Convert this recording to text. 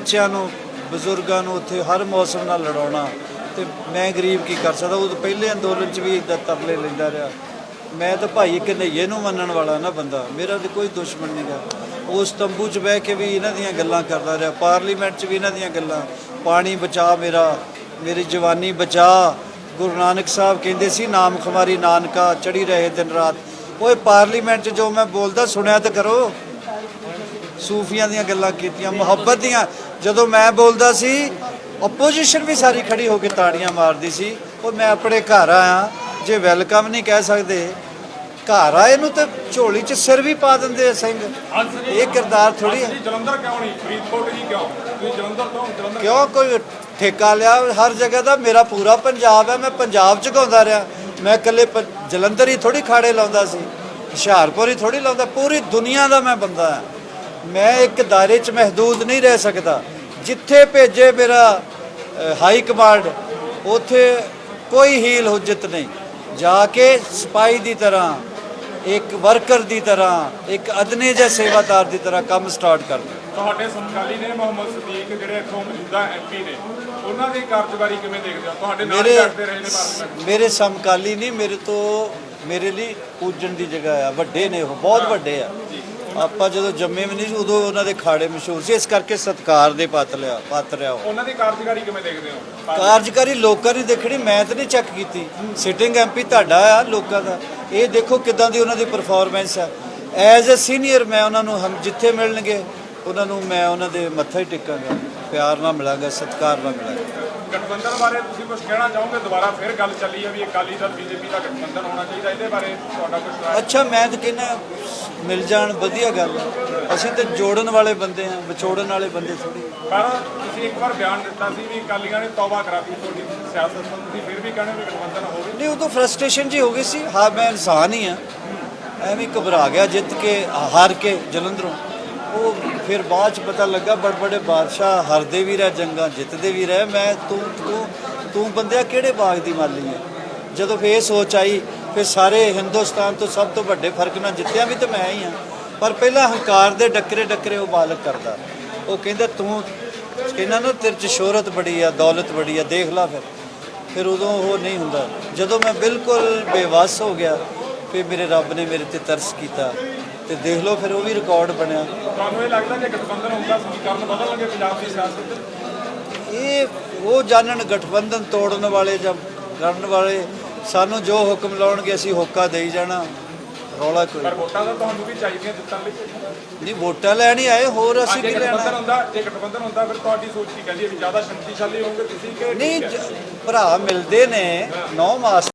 ਬੱਚਿਆਂ ਨੂੰ, ਬਜ਼ੁਰਗਾਂ ਨੂੰ ਉੱਥੇ ਹਰ ਮੌਸਮ ਨਾਲ ਲੜਾਉਣਾ ਤੇ ਮੈਂ ਗਰੀਬ ਕੀ ਕਰ ਸਕਦਾ? ਉਹ ਤਾਂ ਪਹਿਲੇ ਅੰਦੋਲਨ 'ਚ ਵੀ ਇਦਾਂ ਤਰਲੇ ਲੈਂਦਾ ਰਿਹਾ। ਮੈਂ ਤਾਂ ਭਾਈ ਕਨਈਏ ਨੂੰ ਮੰਨਣ ਵਾਲਾ ਨਾ ਬੰਦਾ। ਮੇਰਾ ਤੇ ਕੋਈ ਦੁਸ਼ਮਣ ਨਹੀਂ ਨਹੀਂਗਾ ਉਸ ਤੰਬੂ 'ਚ ਬਹਿ ਕੇ ਵੀ ਇਹਨਾਂ ਦੀਆਂ ਗੱਲਾਂ ਕਰਦਾ ਰਿਹਾ। ਪਾਰਲੀਮੈਂਟ 'ਚ ਵੀ ਇਹਨਾਂ ਦੀਆਂ ਗੱਲਾਂ। ਪਾਣੀ ਬਚਾ ਮੇਰਾ, ਮੇਰੀ ਜਵਾਨੀ ਬਚਾ। ਗੁਰੂ ਨਾਨਕ ਸਾਹਿਬ ਕਹਿੰਦੇ ਸੀ, ਨਾਮ ਖਮਾਰੀ ਨਾਨਕਾ ਚੜੀ ਰਹੇ ਦਿਨ ਰਾਤ। ਓਏ ਪਾਰਲੀਮੈਂਟ 'ਚ ਜੋ ਮੈਂ ਬੋਲਦਾ, ਸੁਣਿਆ ਤਾਂ ਕਰੋ। ਸੂਫੀਆਂ ਦੀਆਂ ਗੱਲਾਂ ਕੀਤੀਆਂ, ਮੁਹੱਬਤ ਦੀਆਂ। ਜਦੋਂ ਮੈਂ ਬੋਲਦਾ ਸੀ ਆਪੋਜੀਸ਼ਨ ਵੀ ਸਾਰੀ ਖੜੀ ਹੋ ਕੇ ਤਾੜੀਆਂ ਮਾਰਦੀ ਸੀ ਉਹ ਮੈਂ ਆਪਣੇ ਘਰ ਆਇਆ। ਜੇ ਵੈਲਕਮ ਨਹੀਂ ਕਹਿ ਸਕਦੇ। ਘਰ ਆਏ ਨੂੰ ਤੇ ਝੋਲੀ 'ਚ ਸਿਰ ਵੀ ਪਾ ਦਿੰਦੇ ਆ ਸਿੰਘ। ਇਹ ਕਿਰਦਾਰ ਥੋੜੀ ਹੈ ਜਲੰਧਰ ਕਿਉਂ ਨਹੀਂ? ਫਰੀਦਕੋਟ ਜੀ ਕਿਉਂ? ਤੁਸੀਂ ਜਲੰਧਰ ਤੋਂ ਜਲੰਧਰ ਕਿਉਂ? ਕੋਈ ਠੇਕਾ ਲਿਆ ਹਰ ਜਗ੍ਹਾ ਦਾ। ਮੇਰਾ ਪੂਰਾ ਪੰਜਾਬ ਹੈ ਮੈਂ ਪੰਜਾਬ ਚ ਗਾਉਂਦਾ ਰਿਹਾ। ਮੈਂ ਇਕੱਲੇ ਜਲੰਧਰ ਹੀ ਥੋੜੀ ਖਾੜੇ ਲਾਉਂਦਾ ਸੀ। ਹੁਸ਼ਿਆਰਪੁਰ ਹੀ ਥੋੜੀ ਲਾਉਂਦਾ। ਪੂਰੀ ਦੁਨੀਆ ਦਾ ਮੈਂ ਬੰਦਾ ਹਾਂ ਮੈਂ ਇੱਕ ਦਾਇਰੇ ਚ ਮਹਦੂਦ ਨਹੀਂ ਰਹਿ ਸਕਦਾ। ਜਿੱਥੇ ਭੇਜੇ ਮੇਰਾ ਹਾਈ ਕਮਾਂਡ ਉਥੇ ਕੋਈ ਹੀਲ ਹੁਜਤ ਨਹੀਂ। ਜਾ ਕੇ ਸਿਪਾਹੀ ਦੀ ਤਰ੍ਹਾਂ ਇੱਕ ਵਰਕਰ ਦੀ ਤਰ੍ਹਾਂ ਇੱਕ ਅਦਨੇ ਜਿਹਾ ਸੇਵਾਦਾਰ ਦੀ ਤਰ੍ਹਾਂ ਕੰਮ ਸਟਾਰਟ ਕਰਦਾ ਤੁਹਾਡੇ ਸਮਕਾਲੀ ਨੇ ਮੁਹੰਮਦ ਸਦੀਕ ਜਿਹੜੇ ਇੱਥੋਂ ਮੌਜੂਦਾ ਐਮਪੀ ਨੇ ਉਹਨਾਂ ਦੀ ਕਾਰਜਕਾਰੀ ਕਿਵੇਂ ਦੇਖਦੇ ਹੋ? ਤੁਹਾਡੇ ਨਾਲ ਲੜਦੇ ਰਹੇ ਨੇ ਪਾਰਲੀਮੈਂਟ ਮੇਰੇ ਸਮਕਾਲੀ ਨਹੀਂ ਮੇਰੇ ਤੋਂ ਮੇਰੇ ਲਈ ਪੂਜਣ ਦੀ ਜਗ੍ਹਾ ਆ। ਵੱਡੇ ਨੇ ਉਹ ਬਹੁਤ ਵੱਡੇ ਆ। ਆਪਾਂ ਜਦੋਂ ਜੰਮੇ ਵੀ ਨਹੀਂ ਸੀ, ਉਦੋਂ ਉਹਨਾਂ ਦੇ ਖਾੜੇ ਮਸ਼ਹੂਰ ਸੀ। ਇਸ ਕਰਕੇ ਸਤਕਾਰ ਦੇ ਪਾਤਰ ਆ ਪਾਤਰ ਆ ਉਹ। ਉਹਨਾਂ ਦੀ ਕਾਰਜਕਾਰੀ ਕਿਵੇਂ ਦੇਖਦੇ ਹੋ? ਕਾਰਜਕਾਰੀ ਲੋਕਾਂ ਨੇ ਦੇਖਣੀ ਮੈਂ ਤਾਂ ਨਹੀਂ ਚੈੱਕ ਕੀਤੀ। ਸਿਟਿੰਗ ਐਮਪੀ ਤੁਹਾਡਾ ਆ ਲੋਕਾਂ ਦਾ। ਇਹ ਦੇਖੋ ਕਿਦਾਂ ਦੀ ਉਹਨਾਂ ਦੀ ਪਰਫਾਰਮੈਂਸ ਆ। ਐਜ਼ ਅ ਸੀਨੀਅਰ ਮੈਂ ਉਹਨਾਂ ਨੂੰ ਹਮ ਜਿੱਥੇ ਮਿਲਣਗੇ ਉਹਨਾਂ ਨੂੰ ਮੈਂ ਉਹਨਾਂ ਦੇ ਮੱਥਾ ਹੀ ਟੇਕਾਂਗਾ। ਪਿਆਰ ਨਾਲ ਮਿਲਾਂਗਾ ਸਤਿਕਾਰ ਨਾਲ ਮਿਲਾਂਗਾ। ਗਠਬੰਧਨ ਬਾਰੇ ਤੁਸੀਂ ਕੁਝ ਕਹਿਣਾ ਚਾਹੋਗੇ? ਦੁਬਾਰਾ ਫਿਰ ਗੱਲ ਚੱਲੀ ਹੈ ਵੀ ਅਕਾਲੀ ਦਲ ਬੀਜੇਪੀ ਦਾ ਗਠਬੰਧਨ ਹੋਣਾ ਚਾਹੀਦਾ ਇਹਦੇ ਬਾਰੇ ਤੁਹਾਡਾ ਕੁਝ ਰਾਏ? ਅੱਛਾ ਮੈਂ ਤਾਂ ਕਹਿੰਦਾ ਮਿਲ ਜਾਣ ਵਧੀਆ ਗੱਲ ਆ। ਅਸੀਂ ਤਾਂ ਜੋੜਨ ਵਾਲੇ ਬੰਦੇ ਆ ਵਿਛੋੜਨ ਵਾਲੇ ਬੰਦੇ ਥੋੜੀ ਪਰ ਤੁਸੀਂ ਇੱਕ ਵਾਰ ਬਿਆਨ ਦਿੱਤਾ ਸੀ ਵੀ ਅਕਾਲੀਆਂ ਨੇ ਤੌਬਾ ਕਰਾਤੀ ਤੁਹਾਡੀ ਸਿਆਸਤ ਤੋਂ ਤੁਸੀਂ ਫਿਰ ਵੀ ਕਹਿੰਦੇ ਹੋ ਵੀ ਗਠਬੰਧਨ ਹੋਵੇ ਨਹੀਂ ਉਦੋਂ ਫਰਸਟ੍ਰੇਸ਼ਨ ਜੀ ਹੋ ਗਈ ਸੀ। ਹਾਂ ਮੈਂ ਇਨਸਾਨ ਹੀ ਆ ਐਵੇਂ ਹੀ ਘਬਰਾ ਗਿਆ ਜਿੱਤ ਕੇ ਹਾਰ ਕੇ ਜਲੰਧਰੋਂ। ਉਹ ਫਿਰ ਬਾਅਦ ਚ ਪਤਾ ਲੱਗਾ ਬੜ ਬੜੇ ਬਾਦਸ਼ਾਹ ਹਰਦੇ ਵੀ ਰਹਿ, ਜੰਗਾਂ ਜਿੱਤਦੇ ਵੀ ਰਹਿ। ਮੈਂ ਤੂੰ ਤੂੰ ਤੂੰ ਬੰਦਿਆ ਕਿਹੜੇ ਬਾਗ ਦੀ ਮਾਲੀ ਹੈ ਜਦੋਂ ਫੇਰ ਇਹ ਸੋਚ ਆਈ, ਫਿਰ ਸਾਰੇ ਹਿੰਦੁਸਤਾਨ ਤੋਂ ਸਭ ਤੋਂ ਵੱਡੇ ਫ਼ਰਕ ਨਾਲ ਜਿੱਤਿਆ ਵੀ ਤੇ ਮੈਂ ਹੀ ਆ। ਪਰ ਪਹਿਲਾਂ ਹੰਕਾਰ ਦੇ ਡੱਕਰੇ ਡੱਕਰੇ ਉਹ ਮਾਲਕ ਕਰਦਾ। ਉਹ ਕਹਿੰਦਾ, ਤੂੰ, ਇਹਨਾਂ ਨਾ ਤੇਰੇ ਚ ਸ਼ੋਹਰਤ ਬੜੀ ਆ, ਦੌਲਤ ਬੜੀ ਆ, ਦੇਖ ਲੈ ਫਿਰ। ਫਿਰ ਉਦੋਂ ਉਹ ਨਹੀਂ ਹੁੰਦਾ। ਜਦੋਂ ਮੈਂ ਬਿਲਕੁਲ ਬੇਵੱਸ ਹੋ ਗਿਆ, ਫਿਰ ਮੇਰੇ ਰੱਬ ਨੇ ਮੇਰੇ ਤੇ ਤਰਸ ਕੀਤਾ। ਤੇ ਦੇਖ ਲਓ ਫਿਰ ਉਹ ਵੀ ਰਿਕਾਰਡ ਬਣਿਆ। ਤੁਹਾਨੂੰ ਇਹ ਲੱਗਦਾ ਕਿ ਗਠਬੰਧਨ ਹੁੰਦਾ ਸਮੀਕਰਨ ਬਦਲਣਗੇ ਪੰਜਾਬ ਦੀ ਸਿਆਸਤ ਦੇ ਇਹ ਉਹ ਜਾਣਨ ਗਠਬੰਧਨ ਤੋੜਨ ਵਾਲੇ ਜਾਂ ਕਰਨ ਵਾਲੇ ਸਾਨੂੰ ਜੋ ਹੁਕਮ ਲਾਉਣਗੇ ਅਸੀਂ ਹੋਕਾ ਦੇਈ ਜਾਣਾ। ਰੌਲਾ ਕੋਈ ਪਰ ਵੋਟਾਂ ਤਾਂ ਤੁਹਾਨੂੰ ਵੀ ਚਾਹੀਦੀਆਂ ਜਿੱਤਣ ਲਈ? ਨਹੀਂ ਵੋਟਾਂ ਲੈਣ ਹੀ ਆਏ ਹੋਰ ਅਸੀਂ ਜੇ ਕੀ ਗਠਬੰਧਨ ਲੈਣਾ ਹੁੰਦਾ ਜੇ ਗਠਬੰਧਨ ਹੁੰਦਾ ਫਿਰ ਤੁਹਾਡੀ ਸੋਚ ਕੀ ਕਹਿੰਦੀ ਹੈ ਵੀ ਜ਼ਿਆਦਾ ਸ਼ਕਤੀਸ਼ਾਲੀ ਹੋਵੋਗੇ ਤੁਸੀਂ ਕਿ ਨਹੀਂ ਭਰਾ ਮਿਲਦੇ ਨੇ 9 ਮਾਸ